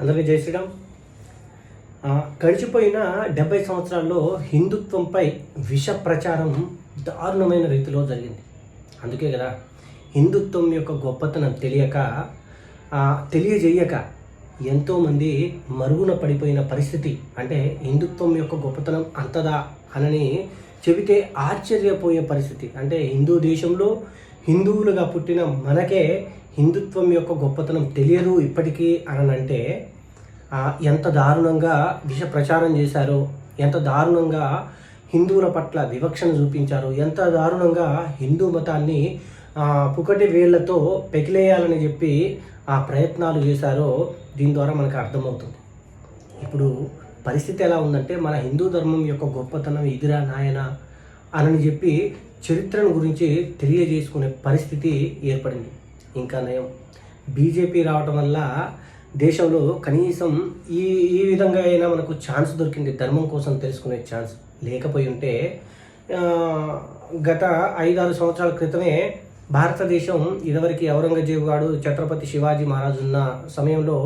అందరికీ జై శ్రీరామ్. గడిచిపోయిన డెబ్బై సంవత్సరాల్లో హిందుత్వంపై విష ప్రచారం దారుణమైన రీతిలో జరిగింది. అందుకే కదా హిందుత్వం యొక్క గొప్పతనం తెలియక తెలియజేయక ఎంతోమంది మరుగున పడిపోయిన పరిస్థితి. అంటే హిందుత్వం యొక్క గొప్పతనం అంతదా అనని చెబితే ఆశ్చర్యపోయే పరిస్థితి. అంటే హిందూ దేశంలో హిందువులుగా పుట్టిన మనకే హిందుత్వం యొక్క గొప్పతనం తెలియదు ఇప్పటికీ అననంటే ఎంత దారుణంగా విష ప్రచారం చేశారో ఎంత దారుణంగా హిందువుల పట్ల వివక్షను చూపించారు ఎంత దారుణంగా హిందూ మతాన్ని పుకటి వేళ్ళతో పెకిలేయాలని చెప్పి ఆ ప్రయత్నాలు చేశారో దీని ద్వారా మనకు అర్థమవుతుంది. ఇప్పుడు పరిస్థితి ఎలా ఉందంటే మన హిందూ ధర్మం యొక్క గొప్పతనం ఇదిరా నాయన అని చెప్పి చరిత్రను గురించి తెలియజేసుకునే పరిస్థితి ఏర్పడింది. ఇంకా నయం. బీజేపీ రావటం వల్ల దేశంలో కనీసం ఈ ఈ విధంగా అయినా మనకు ఛాన్స్ దొరికింది. ధర్మం కోసం తెలుసుకునే ఛాన్స్ లేకపోయి ఉంటే గత గత ఐదారు సంవత్సరాల క్రితమే భారతదేశం ఇదివరకు ఔరంగజేబు గాడు ఛత్రపతి శివాజీ మహారాజు ఉన్న సమయంలో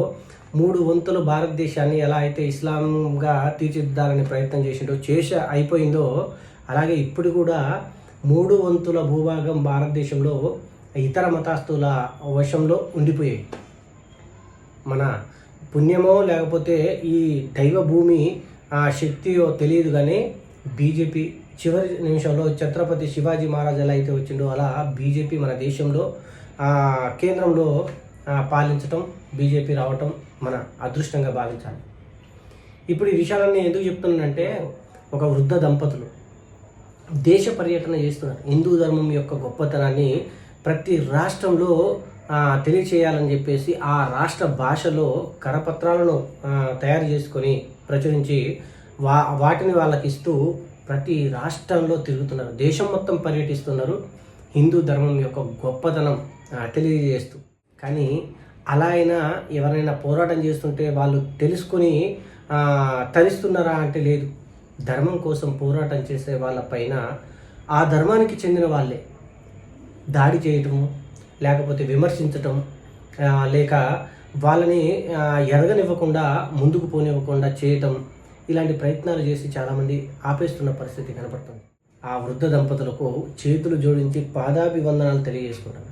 మూడు వంతులు భారతదేశాన్ని ఎలా అయితే ఇస్లాంగా తీర్చిదిద్దాలని ప్రయత్నం చేసిండో చేస అయిపోయిందో అలాగే ఇప్పుడు కూడా మూడు వంతుల భూభాగం భారతదేశంలో ఇతర మతస్థుల వశంలో ఉండిపోయాయి. మన పుణ్యమో లేకపోతే ఈ దైవ భూమి ఆ శక్తియో తెలియదు కానీ బీజేపీ చివరి నిమిషంలో ఛత్రపతి శివాజీ మహారాజ్ ఎలా అయితే వచ్చిండో అలా బీజేపీ మన దేశంలో ఆ, కేంద్రంలో పాలించటం బీజేపీ రావటం మన అదృష్టంగా భావించాలి. ఇప్పుడు ఈ విషయాలన్నీ ఎందుకు చెప్తున్నానంటే ఒక వృద్ధ దంపతులు దేశ పర్యటన చేస్తున్నారు. హిందూ ధర్మం యొక్క గొప్పతనాన్ని ప్రతి రాష్ట్రంలో తెలియచేయాలని చెప్పేసి ఆ రాష్ట్ర భాషలో కరపత్రాలను తయారు చేసుకొని ప్రచురించి వా వాటిని వాళ్ళకి ఇస్తూ ప్రతి రాష్ట్రంలో తిరుగుతున్నారు. దేశం మొత్తం పర్యటిస్తున్నారు. హిందూ ధర్మం యొక్క గొప్పతనం తెలియజేస్తూ. కానీ అలా అయినా ఎవరైనా పోరాటం చేస్తుంటే వాళ్ళు తెలుసుకొని తరిస్తున్నారా అంటే లేదు. ధర్మం కోసం పోరాటం చేసే వాళ్ళపైన ఆ ధర్మానికి చెందిన వాళ్ళే. దాడి చేయటము లేకపోతే విమర్శించటం లేక వాళ్ళని ఎరగనివ్వకుండా ముందుకు పోనివ్వకుండా చేయటం ఇలాంటి ప్రయత్నాలు చేసి చాలామంది ఆపేస్తున్న పరిస్థితి కనపడుతుంది. ఆ వృద్ధ దంపతులకు చేతులు జోడించి పాదాభివందనాలు తెలియజేసుకుంటారు